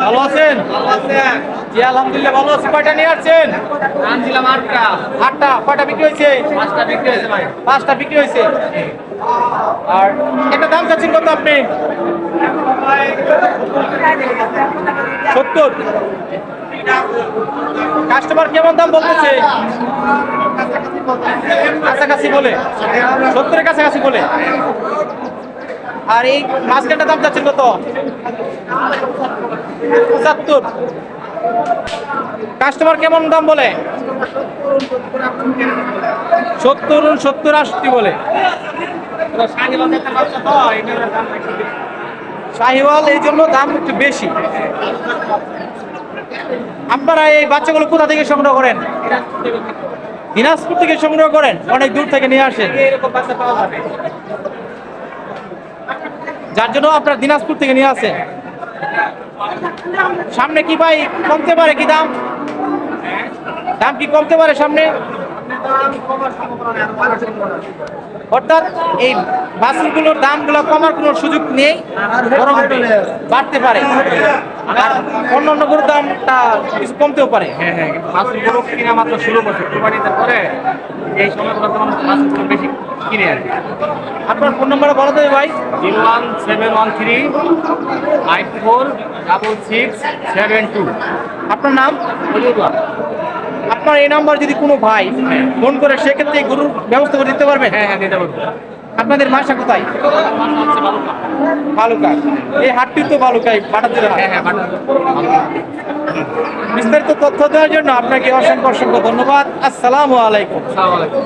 ভালো আছেন? জি আলহামদুলিল্লাহ ভালো আছি। কয়টা নিয়ে আসছেন? আনছিলাম আটটা। আটটা? কয়টা বিক্রি হয়েছে? পাঁচটা বিক্রি হয়েছে ভাই। পাঁচটা বিক্রি হয়েছে? আর একটা দাম চাচ্ছেন কত আপনি? সত্তর। কাস্টমার কেমন দাম বলতেছে? কাছাকাছি বলে। সত্তরের কাছাকাছি বলে। আর এই মাঝখানটা দাম চাচ্ছেন কত? পঁচাত্তর। কাস্টমার কেমন দাম বলে? সত্তর সত্তর, আশি বলে। শাহিওয়াল, এই জন্য দাম একটু বেশি। আপনারা এই বাচ্চাগুলো কোথা থেকে সংগ্রহ করেন? দিনাজপুর থেকে সংগ্রহ করেন? অনেক দূর থেকে নিয়ে আসেন? যার জন্য আপনার দিনাজপুর থেকে নিয়ে আসেন। সামনে কি ভাই কমতে পারে কি দাম? দাম কি কমতে পারে সামনে? অর্থাৎ এই বাসগুলোর দামগুলো কমার কোনো সুযোগ নেই বরং বাড়তে পারে। আর অন্য অন্য গরুর দামটা কিছু কমতেও পারে। হ্যাঁ হ্যাঁ গরু কিনা মাত্র ষোলো বছর। কোরবানিতে পরে এই সময়গুলো তখন মাছের গরু বেশি কিনে আর আপনার ফোন নাম্বারটা বলা যাবে ভাই। Zero one seven one three five four double six seven two. আপনার নাম? আপনার এই নাম্বার যদি কোনো ভাই ফোন করে সেক্ষেত্রে গরুর ব্যবস্থা করে দিতে পারবে হ্যাঁ হ্যাঁ দিতে পারব। আপনাদের মাসা কোথায়? বালুকা এই হাটটি তো বালুকাই পাঠাতে হ্যাঁ হ্যাঁ বিস্তারিত তথ্য দেওয়ার জন্য আপনাকে অসংখ্য অসংখ্য ধন্যবাদ। আসসালাম আলাইকুম। আলাইকুম।